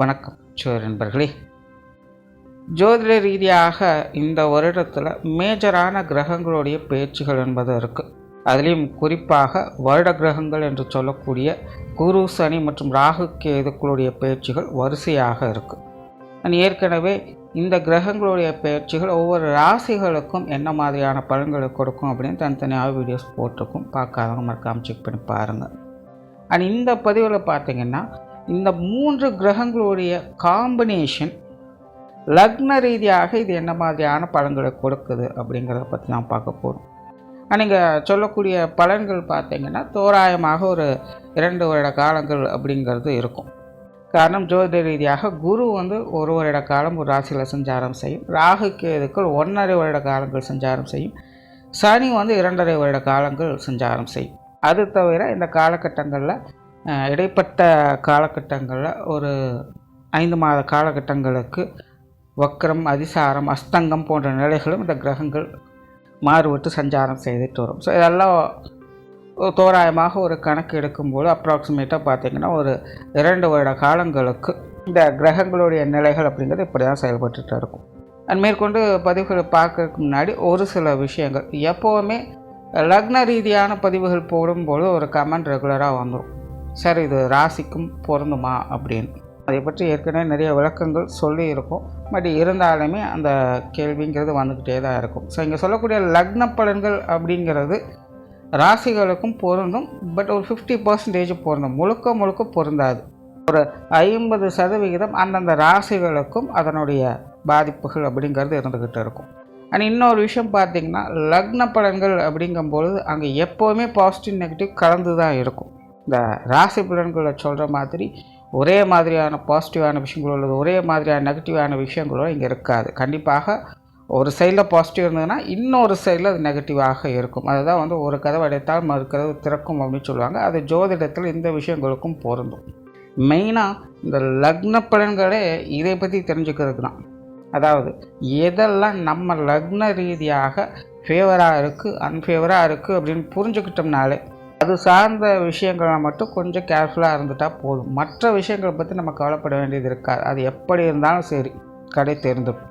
வணக்கம். சோர் நண்பர்களே ஜோதிட ரீதியாக இந்த வருடத்தில் மேஜரான கிரகங்களுடைய பேச்சுகள் என்பது இருக்குது அதுலேயும் குறிப்பாக வருட கிரகங்கள் என்று சொல்லக்கூடிய குரு சனி மற்றும் ராகு கேதுக்களுடைய பேச்சுகள் வரிசையாக இருக்குது நான் ஏற்கனவே இந்த கிரகங்களுடைய பயிற்சிகள் ஒவ்வொரு ராசிகளுக்கும் என்ன மாதிரியான பலன்களை கொடுக்கும் அப்படின்னு தனித்தனியாக வீடியோஸ் போட்டிருக்கும். பார்க்காதவங்க மறக்காமல் செக் பண்ணி பாருங்கள் அண்ட் இந்த பதிவில் பார்த்தீங்கன்னா இந்த மூன்று கிரகங்களுடைய காம்பினேஷன் லக்ன ரீதியாக இது என்ன மாதிரியான பலன்களை கொடுக்குது அப்படிங்கிறத பற்றி நான் பார்க்க போகிறோம் நீங்கள் சொல்லக்கூடிய பலன்கள் பார்த்தீங்கன்னா தோராயமாக ஒரு இரண்டு வருட காலங்கள் அப்படிங்கிறது இருக்கும். காரணம் ஜோதிட ரீதியாக குரு வந்து ஒரு வருட காலம் ஒரு ராசியில் சஞ்சாரம் செய்யும். ராகு கேதுக்கள் ஒன்றரை வருட காலங்கள் சஞ்சாரம் செய்யும். சனி வந்து இரண்டரை வருட காலங்கள் சஞ்சாரம் செய்யும். அது தவிர இந்த காலகட்டங்களில் இடைப்பட்ட காலகட்டங்களில் ஒரு ஐந்து மாத காலகட்டங்களுக்கு வக்ரம் அதிசாரம் அஸ்தங்கம் போன்ற நிலைகளும் இந்த கிரகங்கள் மாறுபட்டு சஞ்சாரம் செய்துட்டு வரும். ஸோ இதெல்லாம் தோராயமாக ஒரு கணக்கு எடுக்கும்போது அப்ராக்சிமேட்டாக பார்த்திங்கன்னா ஒரு இரண்டு வருட காலங்களுக்கு இந்த கிரகங்களுடைய நிலைகள் அப்படிங்கிறது இப்படி தான் செயல்பட்டுட்டு இருக்கும். அண்ட் மேற்கொண்டு பதிவுகளை பார்க்கறதுக்கு முன்னாடி ஒரு சில விஷயங்கள். எப்போவுமே லக்ன ரீதியான பதிவுகள் போடும்போது ஒரு கமெண்ட் ரெகுலராக வந்துடும் சார் இது ராசிக்கும் பொருந்துமா அப்படின்னு. அதை பற்றி ஏற்கனவே நிறைய விளக்கங்கள் சொல்லி இருக்கும் பட் இருந்தாலுமே அந்த கேள்விங்கிறது வந்துக்கிட்டே தான் இருக்கும். ஸோ இங்கே சொல்லக்கூடிய லக்ன பலன்கள் அப்படிங்கிறது ராசிகளுக்கும் பொருந்தும். பட் ஒரு ஃபிஃப்டி பர்சன்டேஜ் பொருந்தும். முழுக்க முழுக்க பொருந்தாது. ஒரு ஐம்பது சதவிகிதம் அந்தந்த ராசிகளுக்கும் அதனுடைய பாதிப்புகள் அப்படிங்கிறது இருந்துக்கிட்டு இருக்கும். அண்ட் இன்னொரு விஷயம் பார்த்தீங்கன்னா லக்ன பலன்கள் அப்படிங்கும்பொழுது அங்கே எப்போவுமே பாசிட்டிவ் நெகட்டிவ் கலந்து தான் இருக்கும். இந்த ராசி பலன்களை சொல்கிற மாதிரி ஒரே மாதிரியான பாசிட்டிவான விஷயங்களோ அல்லது ஒரே மாதிரியான நெகட்டிவான விஷயங்களோ இங்கே இருக்காது. கண்டிப்பாக ஒரு சைடில் பாசிட்டிவ் இருந்ததுன்னா இன்னொரு சைடில் அது நெகட்டிவாக இருக்கும். அதுதான் வந்து ஒரு கதவை அடைத்தால் மறு கதவு திறக்கும் அப்படின்னு சொல்லுவாங்க. அது ஜோதிடத்தில் இந்த விஷயங்களுக்கும் பொருந்தும். மெயினாக இந்த லக்ன பலன்களே இதை பற்றி தெரிஞ்சுக்கிறதுக்கு தான். அதாவது எதெல்லாம் நம்ம லக்ன ரீதியாக ஃபேவராக இருக்குது அன்ஃபேவராக இருக்குது அப்படின்னு புரிஞ்சுக்கிட்டோம்னாலே அது சார்ந்த விஷயங்களை மட்டும் கொஞ்சம் கேர்ஃபுல்லாக இருந்துட்டால் போதும். மற்ற விஷயங்களை பற்றி நம்ம கவலைப்பட வேண்டியது இருக்காது அது எப்படி இருந்தாலும் சரி கடை தெரிந்துடும்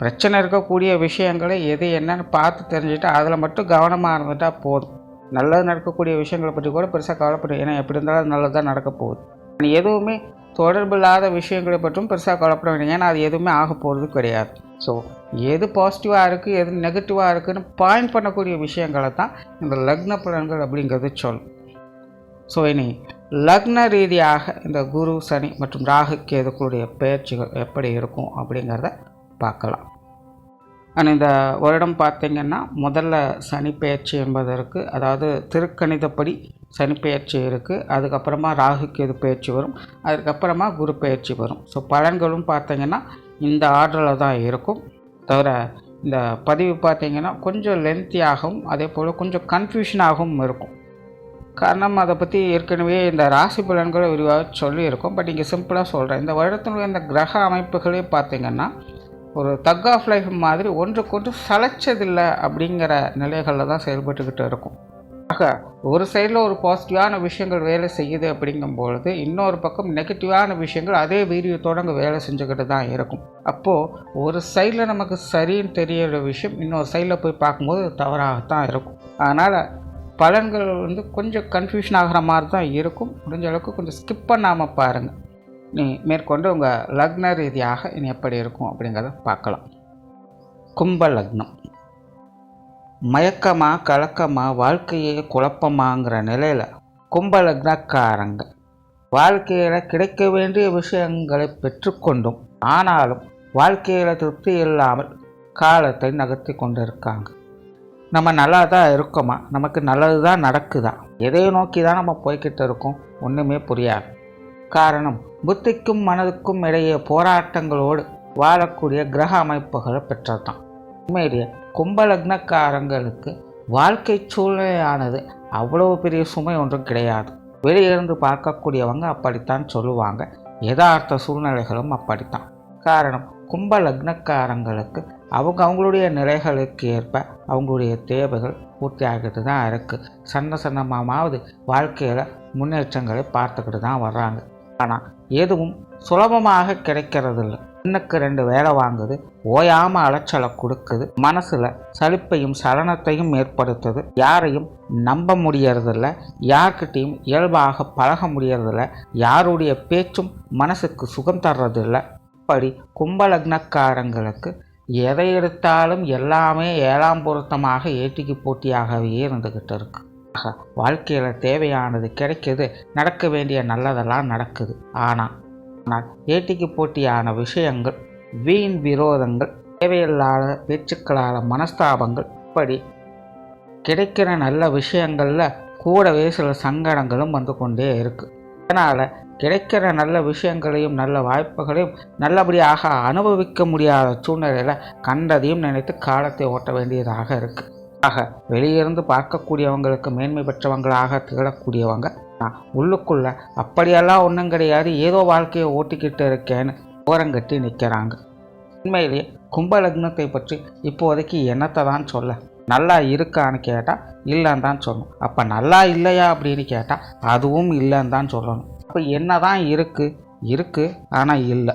பிரச்சனை இருக்கக்கூடிய விஷயங்களை எது என்னன்னு பார்த்து தெரிஞ்சுட்டு அதில் மட்டும் கவனமாக இருந்துட்டால் போதும். நல்லது நடக்கக்கூடிய விஷயங்களை பற்றி கூட பெருசாக கவலைப்படும் ஏன்னா எப்படி இருந்தாலும் நல்லது தான் நடக்க போகுது. எதுவுமே எதுவுமே தொடர்பில்லாத விஷயங்களை பற்றும் பெருசாக கவலைப்பட வேண்டிய ஏன்னா அது எதுவுமே ஆக போகிறது கிடையாது. ஸோ எது பாசிட்டிவாக இருக்குது எது நெகட்டிவாக இருக்குதுன்னு பாயிண்ட் பண்ணக்கூடிய விஷயங்களை தான் இந்த லக்ன பலன்கள் அப்படிங்கிறது சொல்லும். ஸோ இனி லக்ன ரீதியாக இந்த குரு சனி மற்றும் ராகு கேதுக்களுடைய பயிற்சிகள் எப்படி இருக்கும் அப்படிங்கிறத பார்க்கலாம். ஆனால் இந்த வருடம் பார்த்திங்கன்னா முதல்ல சனி பெயர்ச்சி என்பது இருக்குது அதாவது திருக்கணிதப்படி சனி பெயர்ச்சி இருக்குது அதுக்கப்புறமா ராகு கேது பயிற்சி வரும். அதுக்கப்புறமா குரு பயிற்சி வரும். ஸோ பலன்களும் பார்த்திங்கன்னா இந்த ஆர்டரில் தான் இருக்கும். தவிர இந்த பதிவு பார்த்திங்கன்னா கொஞ்சம் லென்த்தியாகவும் அதே போல் கொஞ்சம் கன்ஃபியூஷனாகவும் இருக்கும். காரணம் அதை பற்றி ஏற்கனவே இந்த ராசி பலன்களை விரிவாக சொல்லியிருக்கோம். பட் இங்கே சிம்பிளாக சொல்கிறேன் இந்த வருடத்தினுடைய இந்த கிரக அமைப்புகளே பார்த்திங்கன்னா ஒரு தக் ஆஃப் லைஃப் மாதிரி ஒன்றுக்கொன்று சளைச்சதில்லை அப்படிங்கிற நிலைகளில் தான் செயல்பட்டுக்கிட்டு இருக்கும். ஆக ஒரு சைடில் ஒரு பாசிட்டிவான விஷயங்கள் வேலை செய்யுது அப்படிங்கும்பொழுது இன்னொரு பக்கம் நெகட்டிவான விஷயங்கள் அதே வீரியத்தோடு அங்கே வேலை செஞ்சுக்கிட்டு தான் இருக்கும். அப்போது ஒரு சைடில் நமக்கு சரின்னு தெரியிற விஷயம் இன்னொரு சைடில் போய் பார்க்கும்போது தவறாகத்தான் இருக்கும். அதனால் பலன்கள் வந்து கொஞ்சம் கன்ஃபியூஷன் ஆகிற மாதிரி தான் இருக்கும். முடிஞ்ச அளவுக்கு கொஞ்சம் ஸ்கிப் பண்ணாமல் பாருங்கள் நீ மேற்கொண்டு உங்கள் லக்ன ரீதியாக இனி எப்படி இருக்கும் அப்படிங்கிறத பார்க்கலாம். கும்ப லக்னம். மயக்கமா கலக்கமா வாழ்க்கையே குழப்பமாங்கிற நிலையில் கும்பலக்னக்காரங்க வாழ்க்கையில் கிடைக்க வேண்டிய விஷயங்களை பெற்றுக்கொண்டும் ஆனாலும் வாழ்க்கையில் திருப்தி இல்லாமல் காலத்தை நகர்த்தி கொண்டிருக்காங்க. நம்ம நல்லா தான் இருக்கோமா? நமக்கு நல்லது தான் நடக்குதா? எதையை நோக்கி தான் நம்ம போய்கிட்டு இருக்கோம்? ஒன்றுமே புரியாது. காரணம் புத்திக்கும் மனதுக்கும் இடையே போராட்டங்களோடு வாழக்கூடிய கிரக அமைப்புகளை பெற்றதான் உண்மையிலேயே கும்பலக்னக்காரங்களுக்கு வாழ்க்கை சூழ்நிலையானது அவ்வளவு பெரிய சுமை ஒன்றும் கிடையாது. வெளியிருந்து பார்க்கக்கூடியவங்க அப்படித்தான் சொல்லுவாங்க. யதார்த்த சூழ்நிலைகளும் அப்படித்தான். காரணம் கும்ப லக்னக்காரங்களுக்கு அவங்க அவங்களுடைய நிலைகளுக்கு ஏற்ப அவங்களுடைய தேவைகள் பூர்த்தி ஆகிட்டு தான் இருக்குது சன்ன சன்னமாவது வாழ்க்கையில் முன்னேற்றங்களை பார்த்துக்கிட்டு தான் வர்றாங்க. ஆனால் எதுவும் சுலபமாக கிடைக்கிறதில்ல. கண்ணுக்கு ரெண்டு வேலை வாங்குது. ஓயாம அலைச்சலை கொடுக்குது. மனசுல சலிப்பையும் சலனத்தையும் ஏற்படுத்துது. யாரையும் நம்ப முடியறதில்ல. யார்கிட்டையும் இயல்பாக பழக முடியறதில்ல. யாருடைய பேச்சும் மனசுக்கு சுகம் தர்றதில்ல. இப்படி கும்பலக்னக்காரங்களுக்கு எதை எடுத்தாலும் எல்லாமே ஏழாம் பொருத்தமாக ஏட்டிக்கு போட்டியாகவே இருந்துக்கிட்டு இருக்கு. ஆக வாழ்க்கையில் தேவையானது கிடைக்குது. நடக்க வேண்டிய நல்லதெல்லாம் நடக்குது. ஆனால் ஆனால் ஏட்டிக்கு போட்டியான விஷயங்கள் வீண் விரோதங்கள் தேவையில்லாத பேச்சுக்களான மனஸ்தாபங்கள் இப்படி கிடைக்கிற நல்ல விஷயங்களில் கூடவே சில சங்கடங்களும் வந்து கொண்டே இருக்குது அதனால் கிடைக்கிற நல்ல விஷயங்களையும் நல்ல வாய்ப்புகளையும் நல்லபடியாக அனுபவிக்க முடியாத சூழ்நிலையில் கண்டதையும் நினைத்து காலத்தை ஓட்ட வேண்டியதாக இருக்குது ஆக வெளியிருந்து பார்க்கக்கூடியவங்களுக்கு மேன்மை பெற்றவங்களாக திகழக்கூடியவங்க உள்ளுக்குள்ள அப்படியெல்லாம் ஒன்றும் கிடையாது. ஏதோ வாழ்க்கையை ஓட்டிக்கிட்டு இருக்கேன்னு ஓரங்கட்டி நிற்கிறாங்க உண்மையிலேயே கும்பலக்னத்தை பற்றி இப்போதைக்கு என்னத்தை தான் சொல்ல? நல்லா இருக்கான்னு கேட்டால் இல்லைன்னு தான் சொல்லணும். அப்போ நல்லா இல்லையா அப்படின்னு கேட்டால் அதுவும் இல்லைன்னு தான் சொல்லணும். அப்போ என்ன தான் இருக்குது இருக்குது ஆனால் இல்லை.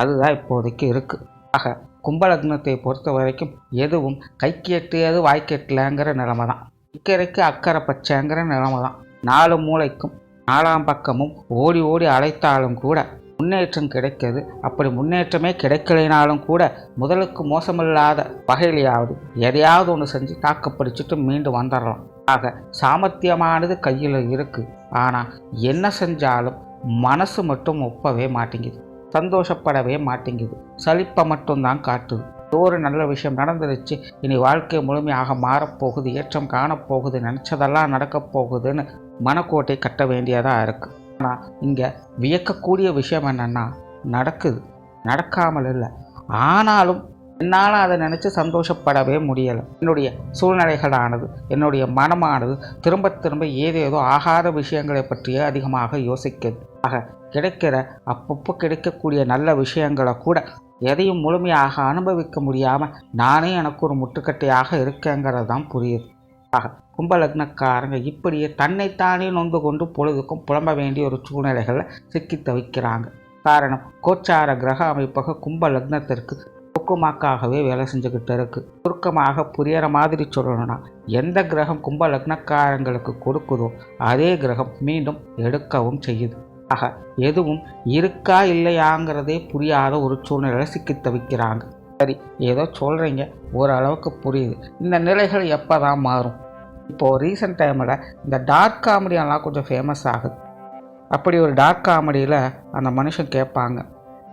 அதுதான் இப்போதைக்கு இருக்குது ஆக கும்பலக்னத்தை பொறுத்த வரைக்கும் எதுவும் கை கெட்டியது வாய்க்கெட்டலங்கிற நிலமை தான் இக்கரைக்கு அக்கறை பச்சைங்கிற நிலமை தான் நாலு மூளைக்கும் நாலாம் பக்கமும் ஓடி ஓடி அழைத்தாலும் கூட முன்னேற்றம் கிடைக்கிறது அப்படி முன்னேற்றமே கிடைக்கலைனாலும் கூட முதலுக்கு மோசமில்லாத வகையிலையாவது எதையாவது ஒன்று செஞ்சு தாக்குப்பிடிச்சிட்டு மீண்டும் வந்துடலாம் ஆக சாமர்த்தியமானது கையில் இருக்குது ஆனால் என்ன செஞ்சாலும் மனசு மட்டும் ஒப்பவே மாட்டேங்குது. சந்தோஷப்படவே மாட்டேங்குது. சலிப்பை மட்டும்தான் காட்டுது. ஒரு நல்ல விஷயம் நடந்துருச்சு. இனி வாழ்க்கை முழுமையாக மாறப்போகுது ஏற்றம் காணப்போகுது நினச்சதெல்லாம் நடக்கப் போகுதுன்னு மனக்கோட்டை கட்ட வேண்டியதாக இருக்குது ஆனால் இங்கே வியக்கக்கூடிய விஷயம் என்னென்னா நடக்குது. நடக்காமல் இல்லை. ஆனாலும் என்னால் அதை நினச்சி சந்தோஷப்படவே முடியலை. என்னுடைய சூழ்நிலைகளானது என்னுடைய மனமானது திரும்ப திரும்ப ஏதேதோ ஆகாத விஷயங்களை பற்றியே அதிகமாக யோசிக்குது. ஆக கிடைக்கிற அப்பப்போ கிடைக்கக்கூடிய நல்ல விஷயங்களை கூட எதையும் முழுமையாக அனுபவிக்க முடியாமல் நானே எனக்கு ஒரு முட்டுக்கட்டையாக இருக்கேங்கிறது தான் புரியுது. ஆக கும்பலக்னக்காரங்க இப்படியே தன்னைத்தானே நொந்து கொண்டு பொழுதுக்கும் புலம்ப வேண்டிய ஒரு சூழ்நிலைகளில் சிக்கி தவிக்கிறாங்க. காரணம் கோச்சார கிரக அமைப்பக கும்ப லக்னத்திற்கு தொக்குமாக்காகவே வேலை செஞ்சுக்கிட்டு இருக்கு. சுருக்கமாக புரியற மாதிரி சொல்லணும்னா எந்த கிரகம் கும்ப லக்னக்காரங்களுக்கு கொடுக்குதோ அதே கிரகம் மீண்டும் எடுக்கவும் செய்யுது. ஆக எதுவும் இருக்கா இல்லையாங்கிறதே புரியாத ஒரு சூழ்நிலையில் சிக்கி தவிக்கிறாங்க. சரி ஏதோ சொல்கிறீங்க ஓரளவுக்கு புரியுது. இந்த நிலைகள் எப்போ தான் மாறும்? இப்போது ரீசெண்ட் டைமில் இந்த டார்க் காமெடியெல்லாம் கொஞ்சம் ஃபேமஸ் ஆகுது. அப்படி ஒரு டார்க் காமெடியில் அந்த மனுஷன் கேட்பாங்க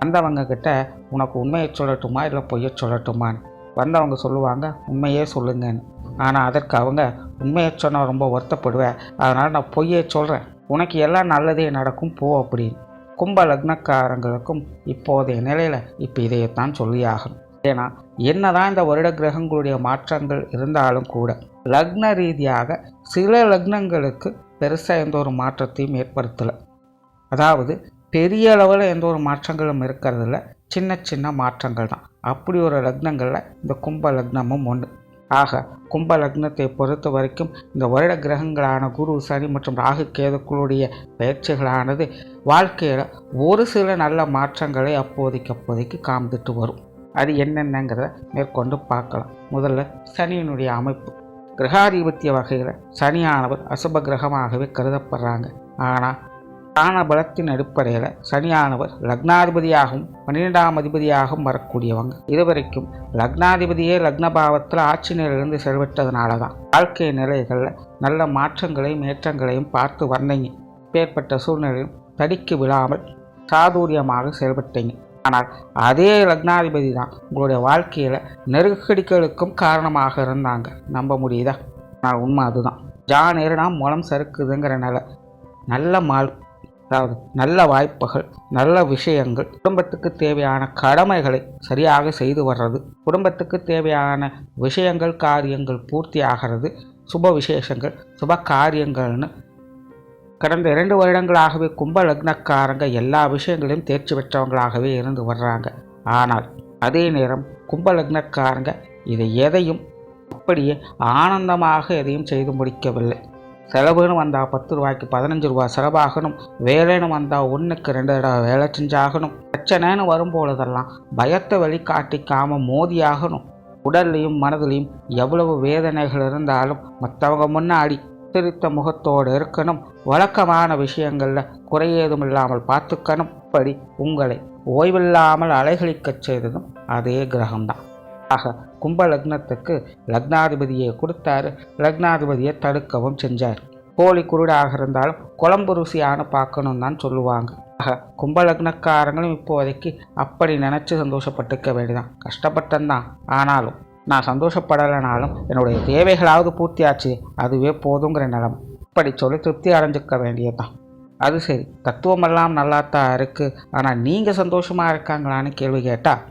வந்தவங்க கிட்ட உனக்கு உண்மையை சொல்லட்டுமா இல்லை பொய்யை சொல்லட்டுமான்னு? வந்தவங்க சொல்லுவாங்க உண்மையே சொல்லுங்கன்னு. ஆனால் அதற்கு அவங்க உண்மையை சொன்னால் ரொம்ப வருத்தப்படுவேன் அதனால் நான் பொய்யே சொல்கிறேன் உனக்கு எல்லாம் நல்லதே நடக்கும் போ அப்படின்னு. கும்ப லக்னக்காரங்களுக்கும் இப்போதைய நிலையில் இப்போ இதையத்தான் சொல்லியாகணும். ஏன்னா என்னதான் இந்த வருட கிரகங்களுடைய மாற்றங்கள் இருந்தாலும் கூட லக்ன ரீதியாக சில லக்னங்களுக்கு பெருசாக எந்த ஒரு மாற்றத்தையும் ஏற்படுத்தலை. அதாவது பெரிய அளவில் எந்த ஒரு மாற்றங்களும் இருக்கிறதில்ல சின்ன சின்ன மாற்றங்கள் தான். அப்படி ஒரு லக்னங்களில் இந்த கும்ப லக்னமும் ஒன்று ஆக கும்ப லக்னத்தை பொறுத்த வரைக்கும் இந்த வருட கிரகங்களான குரு சனி மற்றும் ராகு கேதுக்களுடைய பயிற்சிகளானது வாழ்க்கையில் ஒரு சில நல்ல மாற்றங்களை அப்போதைக்கு அப்போதைக்கு காமித்துட்டு வரும். அது என்னென்னங்கிறத மேற்கொண்டு பார்க்கலாம். முதல்ல சனியினுடைய அமைப்பு. கிரகாதிபத்திய வகையில் சனியானவர் அசுப கிரகமாகவே கருதப்படுறாங்க. ஆனால் தான பலத்தின் அடிப்படையில் சனியானவர் லக்னாதிபதியாகவும் பன்னிரெண்டாம் அதிபதியாகவும் வரக்கூடியவங்க. இதுவரைக்கும் லக்னாதிபதியே லக்னபாவத்தில் ஆட்சி நிலையிலிருந்து செயல்பட்டதுனால தான் வாழ்க்கை நிலைகளில் நல்ல மாற்றங்களையும் ஏற்றங்களையும் பார்த்து வந்தீங்க. பேர்பட்ட சூழ்நிலையும் தடிக்கு விழாமல் சாதுரியமாக செயல்பட்டீங்க. ஆனால் அதே லக்னாதிபதி தான் உங்களுடைய வாழ்க்கையில் நெருக்கடிகளுக்கும் காரணமாக இருந்தாங்க. நம்ப முடியுதா? ஆனால் உண்மை அதுதான். ஜான் நேரனா மூலம் சறுக்குதுங்கிற நல்ல மால் அதாவது நல்ல வாய்ப்புகள் நல்ல விஷயங்கள் குடும்பத்துக்கு தேவையான கடமைகளை சரியாக செய்து வர்றது குடும்பத்துக்கு தேவையான விஷயங்கள் காரியங்கள் பூர்த்தி ஆகிறது சுப விசேஷங்கள் சுப காரியங்கள்னு கடந்த இரண்டு வருடங்களாகவே கும்ப லக்னக்காரங்க எல்லா விஷயங்களையும் தேர்ச்சி பெற்றவங்களாகவே இருந்து வர்றாங்க. ஆனால் அதே நேரம் கும்ப லக்னக்காரங்க இதை எதையும் அப்படியே ஆனந்தமாக எதையும் செய்து முடிக்கவில்லை. செலவுன்னு வந்தால் பத்து ரூபாய்க்கு பதினஞ்சு ரூபா செலவாகணும். வேலைன்னு வந்தால் ஒன்றுக்கு ரெண்டு தடவை வேலை செஞ்சாகணும். பிரச்சனைன்னு வரும்பொழுதெல்லாம் பயத்தை வெளிக்காட்டிக்காம மோதியாகணும். உடல்லையும் மனதிலையும் எவ்வளவு வேதனைகள் இருந்தாலும் மற்றவங்க முன்னாடி சிரித்த முகத்தோடு இருக்கணும். வழக்கமான விஷயங்களில் குறையேதும் இல்லாமல் பார்த்துக்கணும். இப்படி உங்களை ஓய்வில்லாமல் அலைகளிக்கச் செய்ததும் அதே கிரகம்தான். ஆக கும்ப லக்னத்துக்கு லக்னாதிபதியை கொடுத்தாரு. லக்னாதிபதியை தடுக்கவும் செஞ்சார். கோழி குருடாக இருந்தாலும் குழம்பு ருசியான பார்க்கணும் தான் சொல்லுவாங்க. ஆக கும்ப லக்னக்காரங்களும் இப்போதைக்கு அப்படி நினச்சி சந்தோஷப்பட்டுக்க வேண்டியதான் கஷ்டப்பட்டந்தான். ஆனாலும் நான் சந்தோஷப்படலைனாலும் என்னுடைய தேவைகளாவது பூர்த்தியாச்சு அதுவே போதுங்கிற நிலம். இப்படி சொல்லி திருப்தி அடைஞ்சிக்க வேண்டியதுதான். அது சரி தத்துவமெல்லாம் நல்லாத்தான் இருக்குது ஆனால் நீங்கள் சந்தோஷமாக இருக்காங்களான்னு கேள்வி கேட்டால்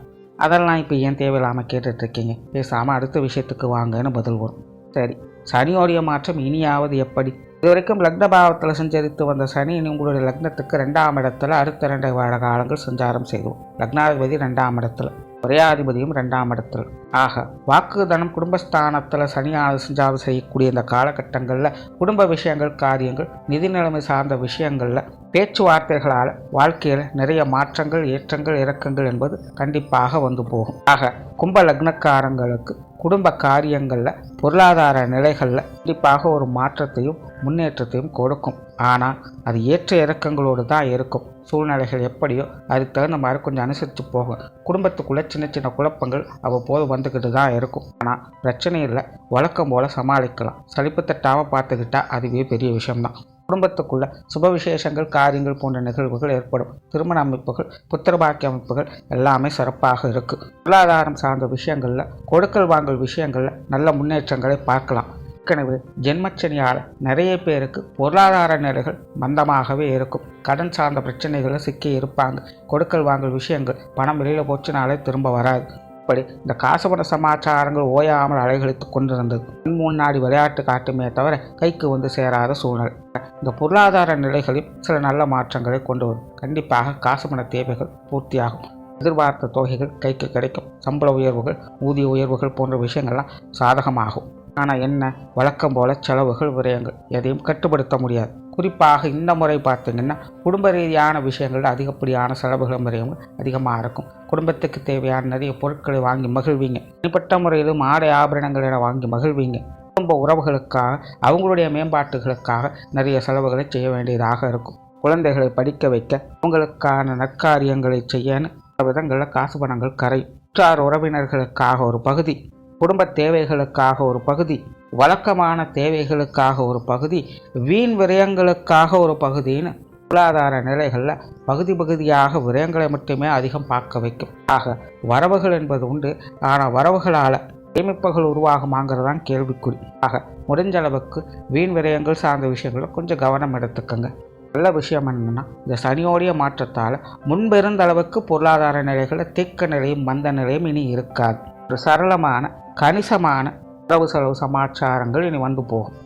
அதெல்லாம் இப்போ ஏன் தேவையில்லாமல் கேட்டுட்ருக்கீங்க? பேசாமல் அடுத்த விஷயத்துக்கு வாங்கன்னு பதில் வரும். சரி சனியோடைய மாற்றம் இனியாவது எப்படி? இதுவரைக்கும் லக்ன பாவத்தில் சஞ்சரித்து வந்த சனி இனி உங்களுடைய லக்னத்துக்கு ரெண்டாம் இடத்துல அடுத்த ரெண்டு வார காலங்கள் சஞ்சாரம் செய்வோம் லக்னாதிபதி ரெண்டாம் இடத்துல. ஒரேயாதிபதியும் ரெண்டாம் இடத்தில். ஆக வாக்குதனம் குடும்பஸ்தானத்தில் சனியானது சஞ்சாரம் செய்யக்கூடிய இந்த காலகட்டங்களில் குடும்ப விஷயங்கள் காரியங்கள் நிதி நிலைமை சார்ந்த விஷயங்களில் பேச்சுவார்த்தைகளால் வாழ்க்கையில் நிறைய மாற்றங்கள் ஏற்றங்கள் இறக்கங்கள் என்பது கண்டிப்பாக வந்து போகும். ஆக கும்ப லக்னக்காரங்களுக்கு குடும்ப காரியங்களில் பொருளாதார நிலைகளில் கண்டிப்பாக ஒரு மாற்றத்தையும் முன்னேற்றத்தையும் கொடுக்கும். ஆனால் அது ஏற்ற இறக்கங்களோடு தான் இருக்கும். சூழ்நிலைகள் எப்படியோ அதுக்கு தகுந்த மாதிரி கொஞ்சம் அனுசரித்து போகும் குடும்பத்துக்குள்ளே சின்ன சின்ன குழப்பங்கள் அவ்வப்போது வந்துக்கிட்டு தான் இருக்கும். ஆனால் பிரச்சனை இல்லை. வழக்கம் போல் சமாளிக்கலாம். சலிப்பு தட்டாமல் பார்த்துக்கிட்டா அதுவே பெரிய விஷயம்தான். குடும்பத்துக்குள்ள சுப விசேஷங்கள் காரியங்கள் போன்ற நிகழ்வுகள் ஏற்படும். திருமண அமைப்புகள் புத்திரபாக்கிய அமைப்புகள் எல்லாமே சிறப்பாக இருக்குது பொருளாதாரம் சார்ந்த விஷயங்களில் கொடுக்கல் வாங்கல் விஷயங்களில் நல்ல முன்னேற்றங்களை பார்க்கலாம். ஏற்கனவே ஜென்மச்சனியால் நிறைய பேருக்கு பொருளாதார நிலைகள் மந்தமாகவே இருக்கும். கடன் சார்ந்த பிரச்சனைகளில் சிக்கி இருப்பாங்க. கொடுக்கல் வாங்கல் விஷயங்கள் பணம் வெளியில் போச்சுனாலே திரும்ப வராது. இப்படி இந்த காசுபட சமாச்சாரங்கள் ஓயாமல் அலைகழித்து கொண்டிருந்தது. முன்னாடி விளையாட்டு காட்டுமே தவிர கைக்கு வந்து சேராத சூழ்நிலை இந்த பொருளாதார நிலைகளில் சில நல்ல மாற்றங்களை கொண்டு வரும். கண்டிப்பாக காசுபண தேவைகள் பூர்த்தியாகும். எதிர்பார்த்த தொகைகள் கைக்கு கிடைக்கும். சம்பள உயர்வுகள் ஊதிய உயர்வுகள் போன்ற விஷயங்கள்லாம் சாதகமாகும். ஆனால் என்ன? வழக்கம் போல செலவுகள் விரயங்கள். எதையும் கட்டுப்படுத்த முடியாது. குறிப்பாக இந்த முறை பார்த்தீங்கன்னா குடும்ப ரீதியான விஷயங்கள் அதிகப்படியான செலவுகள் முறையும் அதிகமாக இருக்கும். குடும்பத்துக்கு தேவையான நிறைய பொருட்களை வாங்கி மகிழ்வீங்க. தனிப்பட்ட முறையிலும் ஆடை ஆபரணங்கள் என வாங்கி மகிழ்வீங்க. குடும்ப உறவுகளுக்காக அவங்களுடைய மேம்பாட்டுகளுக்காக நிறைய செலவுகளை செய்ய வேண்டியதாக இருக்கும். குழந்தைகளை படிக்க வைக்க அவங்களுக்கான நற்காரியங்களை செய்யன்னு பல விதங்களில் காசு பணங்கள் கரையும். உற்றார் உறவினர்களுக்காக ஒரு பகுதி குடும்ப தேவைகளுக்காக ஒரு பகுதி வழக்கமான தேவைகளுக்காக ஒரு பகுதி வீண் விரயங்களுக்காக ஒரு பகுதின்னு பொருளாதார நிலைகளில் பகுதி பகுதியாக விரயங்களை மட்டுமே அதிகம் பார்க்க வைக்கும். ஆக வரவுகள் என்பது உண்டு. ஆனால் வரவுகளால் சேமிப்புகள் உருவாகுமாங்கிறது தான் கேள்விக்குறி. ஆக முடிஞ்ச அளவுக்கு வீண் விரயங்கள் சார்ந்த விஷயங்களை கொஞ்சம் கவனம் எடுத்துக்கோங்க. நல்ல விஷயம் என்னென்னா இந்த சனியோடைய மாற்றத்தால் முன்பிருந்த அளவுக்கு பொருளாதார நிலைகளில் தேக்க நிலையும் மந்த நிலையும் இனி இருக்காது. ஒரு சரளமான கணிசமான உறவு செலவு சமாச்சாரங்கள் இனி வந்து போகும்.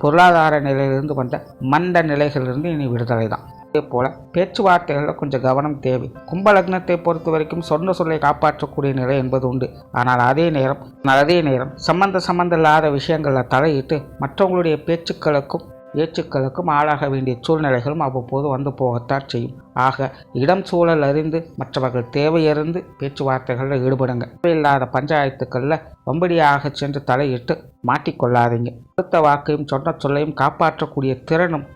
பொருளாதார நிலையிலிருந்து வந்த மந்த நிலைகளிலிருந்து இனி விடுதலை தான். அதே போல் பேச்சுவார்த்தைகளில் கொஞ்சம் கவனம் தேவை. கும்பலக்னத்தை பொறுத்த வரைக்கும் சொன்ன சொல்லை காப்பாற்றக்கூடிய நிலை என்பது உண்டு. ஆனால் அதே நேரம் அதே நேரம் சம்பந்த சம்பந்த இல்லாத விஷயங்களில் தலையிட்டு மற்றவங்களுடைய பேச்சுக்களுக்கும் ஏச்சுக்களுக்கும் ஆளாக வேண்டிய சூழ்நிலைகளும் அவ்வப்போது வந்து போகத்தான் செய்யும். ஆக இடம் சூழல் அறிந்து மற்றவர்கள் தேவையறிந்து பேச்சுவார்த்தைகளில் ஈடுபடுங்க தேவையில்லாத பஞ்சாயத்துக்களில் வம்படியாக சென்று தலையிட்டு மாட்டிக்கொள்ளாதீங்க. கொடுத்த வாக்கையும் சொன்ன சொல்லையும் காப்பாற்றக்கூடிய திறனும்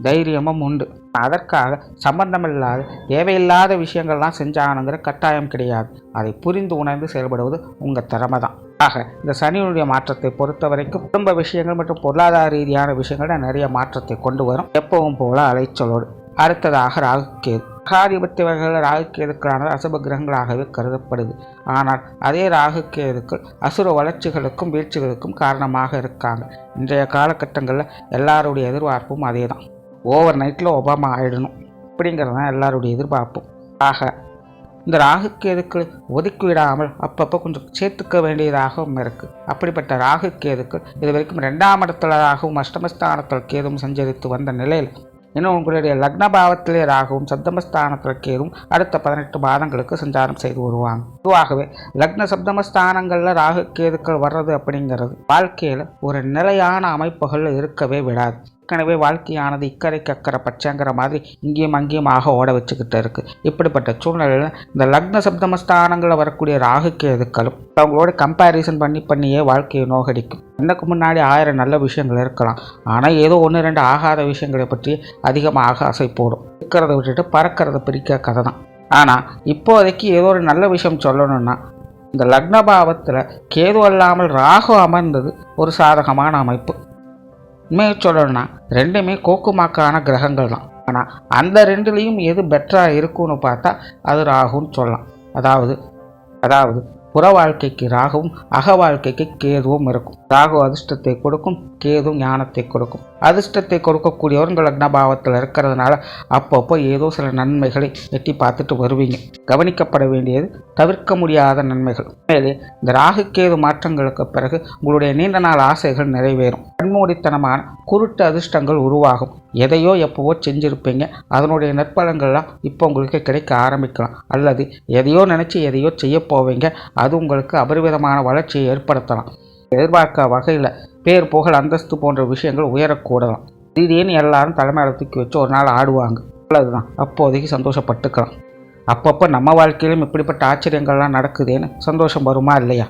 தைரியமும் உண்டு. அதற்காக சம்பந்தமில்லாத தேவையில்லாத விஷயங்கள்லாம் செஞ்சானுங்கிற கட்டாயம் கிடையாது. அதை புரிந்து உணர்ந்து செயல்படுவது உங்கள் திறமை தான் ஆக இந்த சனியுடைய மாற்றத்தை பொறுத்த வரைக்கும் குடும்ப விஷயங்கள் மற்றும் பொருளாதார ரீதியான விஷயங்கள் நிறைய மாற்றத்தை கொண்டு வரும். எப்பவும் போல அலைச்சலோடு. அடுத்ததாக ராகுக்கேது மகாதிபத்திய வகையில் ராகுக்கேதுக்களானது அசுப கிரகங்களாகவே கருதப்படுது. ஆனால் அதே ராகுக்கேதுக்கள் அசுர வளர்ச்சிகளுக்கும் வீழ்ச்சிகளுக்கும் காரணமாக இருக்காங்க. இன்றைய காலகட்டங்களில் எல்லாருடைய எதிர்பார்ப்பும் அதே தான் ஓவர் நைட்டில் ஒபாமா ஆயிடணும். அப்படிங்கிறது தான் எல்லாருடைய எதிர்பார்ப்பும். ஆக இந்த ராகுக்கேதுக்கள் ஒதுக்கி விடாமல் அப்பப்போ கொஞ்சம் சேர்த்துக்க வேண்டியதாகவும் இருக்குது அப்படிப்பட்ட ராகுக்கேதுக்கள் இது வரைக்கும் ரெண்டாம் இடத்துலராகவும் அஷ்டமஸ்தானத்தில் கேதும் சஞ்சரித்து வந்த நிலையில் இன்னும் உங்களுடைய லக்ன பாவத்திலே ராகவும் சப்தமஸ்தானத்தில் கேதும் அடுத்த பதினெட்டு மாதங்களுக்கு சஞ்சாரம் செய்து வருவாங்க. பொதுவாகவே லக்ன சப்தமஸ்தானங்களில் ராகு கேதுக்கள் வர்றது அப்படிங்கிறது வாழ்க்கையில் ஒரு நிலையான அமைப்புகள் இருக்கவே விடாது. ஏற்கனவே வாழ்க்கையானது இக்கரைக்கு அக்கறை பச்சைங்கிற மாதிரி இங்கேயும் அங்கேயும் ஆக ஓட வச்சுக்கிட்டு இருக்குது இப்படிப்பட்ட சூழ்நிலையில் இந்த லக்ன சப்தமஸ்தானங்களில் வரக்கூடிய ராகு கேதுக்களும் அவங்களோட கம்பேரிசன் பண்ணி பண்ணியே வாழ்க்கையை நோகடிக்கும். எனக்கு முன்னாடி ஆயிரம் நல்ல விஷயங்கள் இருக்கலாம். ஆனால் ஏதோ ஒன்று ரெண்டு ஆகாத விஷயங்களை பற்றி அதிகமாக ஆசை போடும். இருக்கிறத விட்டுட்டு பறக்கிறத பிரிக்க கதை தான். ஆனால் இப்போதைக்கு ஏதோ ஒரு நல்ல விஷயம் சொல்லணும்னா இந்த லக்ன பாவத்தில் கேது அல்லாமல் ராகு அமர்ந்தது ஒரு சாதகமான அமைப்பு. உண்மையை சொல்லணும்னா ரெண்டுமே கோக்குமாக்கான கிரகங்கள் தான் ஆனால் அந்த ரெண்டுலேயும் எது பெட்டராக இருக்கும்னு பார்த்தா அது ராகுன்னு சொல்லலாம். அதாவது அதாவது புற வாழ்க்கைக்கு ராகுவும் அக வாழ்க்கைக்கு கேதுவும் இருக்கும். ராகு அதிர்ஷ்டத்தை கொடுக்கும் கேதும் ஞானத்தை கொடுக்கும். அதிர்ஷ்டத்தை கொடுக்கக்கூடியவர் உங்கள் லக்னபாவத்தில் இருக்கிறதுனால அப்பப்போ ஏதோ சில நன்மைகளை எட்டி பார்த்துட்டு வருவீங்க. கவனிக்கப்பட வேண்டியது தவிர்க்க முடியாத நன்மைகள். மேலே இந்த ராகு கேது மாற்றங்களுக்கு பிறகு உங்களுடைய நீண்ட நாள் ஆசைகள் நிறைவேறும். கண்மூடித்தனமான குருட்டு அதிர்ஷ்டங்கள் உருவாகும். எதையோ எப்போவோ செஞ்சுருப்பீங்க. அதனுடைய நற்பலங்கள்லாம் இப்போ உங்களுக்கு கிடைக்க ஆரம்பிக்கலாம். அல்லது எதையோ நினச்சி எதையோ செய்ய போவீங்க. அது உங்களுக்கு அபரிவிதமான வளர்ச்சியை ஏற்படுத்தலாம். எதிர்பார்க்க வகையில் பேர் புகழ் அந்தஸ்து போன்ற விஷயங்கள் உயரக்கூடலாம். திடீர்னு எல்லாரும் தலைமையில தூக்கி வச்சு ஒரு நாள் ஆடுவாங்க. அவ்வளவுதான். அப்போதைக்கு சந்தோஷப்பட்டுக்கலாம். அப்பப்போ நம்ம வாழ்க்கையிலும் இப்படிப்பட்ட ஆச்சரியங்கள்லாம் நடக்குதேன்னு சந்தோஷம் வருமா இல்லையா?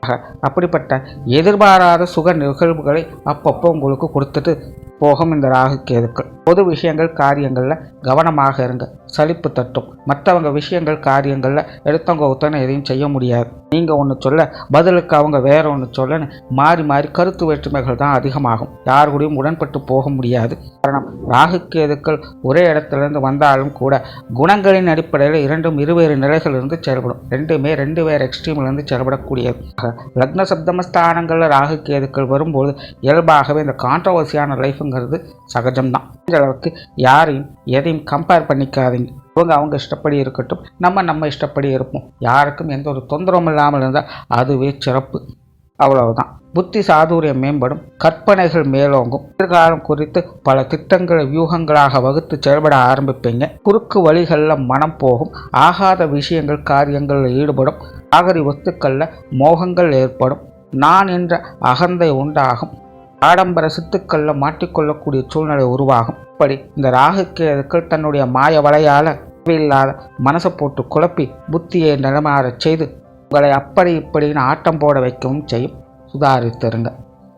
ஆக அப்படிப்பட்ட எதிர்பாராத சுக நிகழ்வுகளை அப்பப்போ உங்களுக்கு கொடுத்துட்டு போகும் இந்த ராகு கேதுக்கள். பொது விஷயங்கள் காரியங்களில் கவனமாக இருங்க. சலிப்பு தட்டும். மற்றவங்க விஷயங்கள் காரியங்களில் எடுத்தவங்க ஒத்தனை எதையும் செய்ய முடியாது. நீங்கள் ஒன்று சொல்ல பதிலுக்கு அவங்க வேற ஒன்று சொல்லன்னு மாறி மாறி கருத்து வேற்றுமைகள் தான் அதிகமாகும். யார் கூடயும் உடன்பட்டு போக முடியாது. காரணம் ராகு கேதுக்கள் ஒரே இடத்துலேருந்து வந்தாலும் கூட குணங்களின் அடிப்படையில் இரண்டும் இருவேறு நிலைகளிலிருந்து செயல்படும். ரெண்டுமே ரெண்டு வேறு எக்ஸ்ட்ரீம்லேருந்து செயல்படக்கூடியது. லக்ன சப்தமஸ்தானங்களில் ராகு கேதுக்கள் வரும்போது இயல்பாகவே இந்த கான்ட்ரவர்சியான மதிப்புங்கிறது சகஜம்தான். இந்த அளவுக்கு யாரையும் எதையும் கம்பேர் பண்ணிக்காதீங்க. இவங்க அவங்க இஷ்டப்படி இருக்கட்டும் நம்ம நம்ம இஷ்டப்படி இருப்போம். யாருக்கும் எந்த ஒரு தொந்தரவும் இல்லாமல் இருந்தால் அதுவே சிறப்பு. அவ்வளவுதான். புத்தி சாதுரியம் மேம்படும் கற்பனைகள் மேலோங்கும். எதிர்காலம் குறித்து பல திட்டங்களை வியூகங்களாக வகுத்து செயல்பட ஆரம்பிப்பீங்க. குறுக்கு வழிகளில் மனம் போகும் ஆகாத விஷயங்கள் காரியங்களில் ஈடுபடும் ஆகரி வஸ்துக்களில் மோகங்கள் ஏற்படும். நான் என்ற அகந்தை உண்டாகும். ஆடம்பர சித்துக்களில் மாட்டிக்கொள்ளக்கூடிய சூழ்நிலை உருவாகும். இப்படி இந்த ராகுக்கேதுக்கள் தன்னுடைய மாய வலையால் இல்லாத மனசை போட்டு குழப்பி புத்தியை நிலமாறச் செய்து உங்களை அப்படி இப்படின்னு ஆட்டம் போட வைக்கவும் செய்யும். சுதாரித்திருங்க.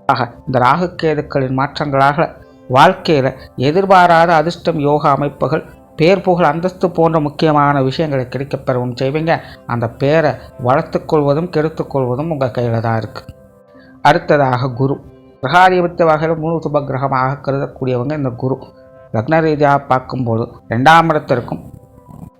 ஆக இந்த ராகுக்கேதுக்களின் மாற்றங்களாக வாழ்க்கையில் எதிர்பாராத அதிர்ஷ்டம் யோகா அமைப்புகள் பேர் புகழ் அந்தஸ்து போன்ற முக்கியமான விஷயங்களை கிடைக்கப் பெறவும் செய்வீங்க. அந்த பேரை வளர்த்துக்கொள்வதும் கெடுத்துக்கொள்வதும் உங்கள் கையில் தான் இருக்குது அடுத்ததாக குரு. கிரகாதிபத்திய வகையில் முழு சுப கிரகமாக கருதக்கூடியவங்க இந்த குரு. லக்ன ரீதியாக பார்க்கும்போது ரெண்டாம் இடத்திற்கும்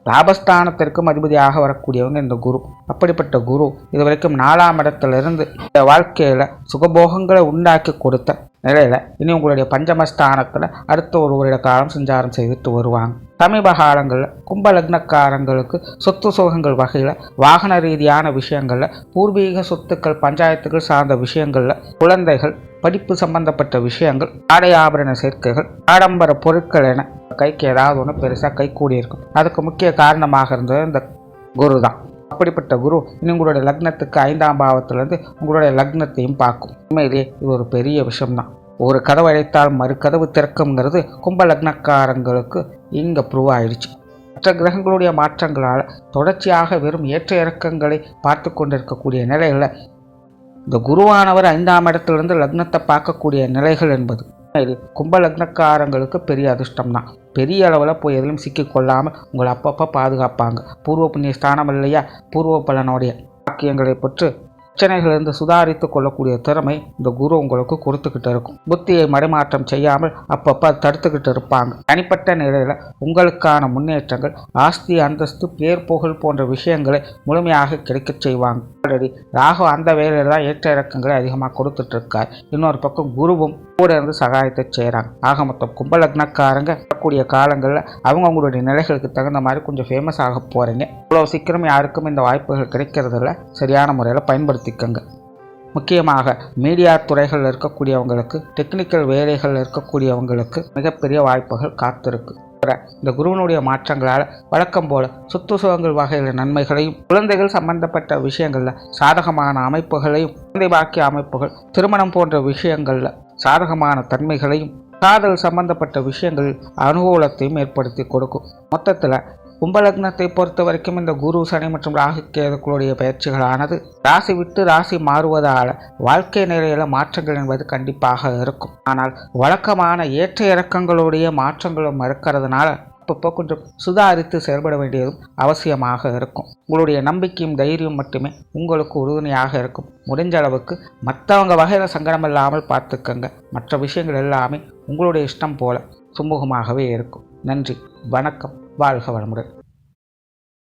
லாபஸ்தானத்திற்கும் அதிபதியாக வரக்கூடியவங்க இந்த குரு. அப்படிப்பட்ட குரு இதுவரைக்கும் நாலாம் இடத்திலிருந்து இந்த வாழ்க்கையில் சுகபோகங்களை உண்டாக்கி கொடுத்த நிலையில் இனி உங்களுடைய பஞ்சமஸ்தானத்தில் அடுத்த ஒரு வருட காலம் சஞ்சாரம் செய்துட்டு வருவாங்க. சமீப காலங்களில் கும்ப லக்னக்காரங்களுக்கு சொத்து சுகங்கள் வகையில் வாகன ரீதியான விஷயங்களில் பூர்வீக சொத்துக்கள் பஞ்சாயத்துகள் சார்ந்த விஷயங்களில் குழந்தைகள் படிப்பு சம்பந்தப்பட்ட விஷயங்கள் ஆடை ஆபரண சேர்க்கைகள் ஆடம்பர பொருட்கள் என கைக்கு ஏதாவது ஒன்று பெருசாக கை கூடியிருக்கும். அதுக்கு முக்கிய காரணமாக இருந்தது இந்த குரு தான் அப்படிப்பட்ட குரு இனி உங்களுடைய லக்னத்துக்கு ஐந்தாம் பாவத்திலேருந்து உங்களுடைய லக்னத்தையும் பார்க்கும். உண்மையிலேயே இது ஒரு பெரிய விஷயம்தான். ஒரு கதவு அழைத்தால் மறு கதவு திறக்குங்கிறது கும்ப லக்னக்காரங்களுக்கு இங்கே ப்ரூவ் ஆயிடுச்சு. மற்ற கிரகங்களுடைய மாற்றங்களால் தொடர்ச்சியாக வெறும் ஏற்ற இறக்கங்களை பார்த்து கொண்டிருக்கக்கூடிய நிலையில் இந்த குருவானவர் ஐந்தாம் இடத்திலிருந்து லக்னத்தை பார்க்கக்கூடிய நிலைகள் என்பது இது கும்ப லக்னக்காரங்களுக்கு பெரிய அதிர்ஷ்டம் தான். பெரிய அளவில் போய் எதிலும் சிக்கிக்கொள்ளாமல் உங்களை அப்பப்போ பாதுகாப்பாங்க. பூர்வ புண்ணிய ஸ்தானம் இல்லையா? பூர்வ பலனுடைய வாக்கியங்களை பெற்று பிரச்சனைகளிலிருந்து சுதாரித்து கொள்ளக்கூடிய திறமை இந்த குரு உங்களுக்கு கொடுத்துக்கிட்டு இருக்கும். புத்தியை மடைமாற்றம் செய்யாமல் அப்பப்போ தடுத்துக்கிட்டு இருப்பாங்க. தனிப்பட்ட நிலையில் உங்களுக்கான முன்னேற்றங்கள் ஆஸ்தி அந்தஸ்து பேர் புகழ் போன்ற விஷயங்களை முழுமையாக கிடைக்கச் செய்வாங்க. ஆல்ரெடி ராகு அந்த வேலையில் தான் ஏற்ற இறக்கங்களை அதிகமாக கொடுத்துட்டு இருக்கார். இன்னொரு பக்கம் குருவும் கூட இருந்து சகாயத்தை செய்கிறாங்க ஆக மொத்தம் கும்பலக்னக்காரங்க வரக்கூடிய காலங்களில் அவங்க அவங்களுடைய நிலைகளுக்கு தகுந்த மாதிரி கொஞ்சம் ஃபேமஸ் ஆக போகிறீங்க இவ்வளோ சீக்கிரம் யாருக்கும் இந்த வாய்ப்புகள் கிடைக்கிறதில்ல. சரியான முறையில் பயன்படுத்திக்கங்க முக்கியமாக மீடியா துறைகளில் இருக்கக்கூடியவங்களுக்கு டெக்னிக்கல் வேலைகள் இருக்கக்கூடியவங்களுக்கு மிகப்பெரிய வாய்ப்புகள் காத்திருக்கு. இந்த குருவனுடைய மாற்றங்களால் வழக்கம் போல சொத்து சுகங்கள் வகையில் நன்மைகளையும் குழந்தைகள் சம்பந்தப்பட்ட விஷயங்களில் சாதகமான அமைப்புகளையும் குழந்தை பாக்கிய அமைப்புகள் திருமணம் போன்ற விஷயங்களில் சாதகமான தன்மைகளையும் காதல் சம்பந்தப்பட்ட விஷயங்களில் அனுகூலத்தையும் ஏற்படுத்தி கொடுக்கும். மொத்தத்தில் கும்பலக்னத்தை பொறுத்த வரைக்கும் இந்த குரு சனி மற்றும் ராகு கேதுக்களுடைய பயிற்சிகளானது. ராசி விட்டு ராசி மாறுவதால் வாழ்க்கை நிலையில மாற்றங்கள் என்பது கண்டிப்பாக இருக்கும். ஆனால் வழக்கமான ஏற்ற இறக்கங்களுடைய மாற்றங்களும் இருக்கிறதுனால அப்பப்போ கொஞ்சம் சுதாரித்து செயல்பட வேண்டியதும் அவசியமாக இருக்கும். உங்களுடைய நம்பிக்கையும் தைரியம் மட்டுமே உங்களுக்கு உறுதுணையாக இருக்கும். முடிஞ்ச அளவுக்கு மற்றவங்க வகையில் சங்கடம் இல்லாமல் பார்த்துக்கங்க. மற்ற விஷயங்கள் எல்லாமே உங்களுடைய இஷ்டம் போல சுமூகமாகவே இருக்கும். நன்றி வணக்கம். வாழ்க வளமுடன்.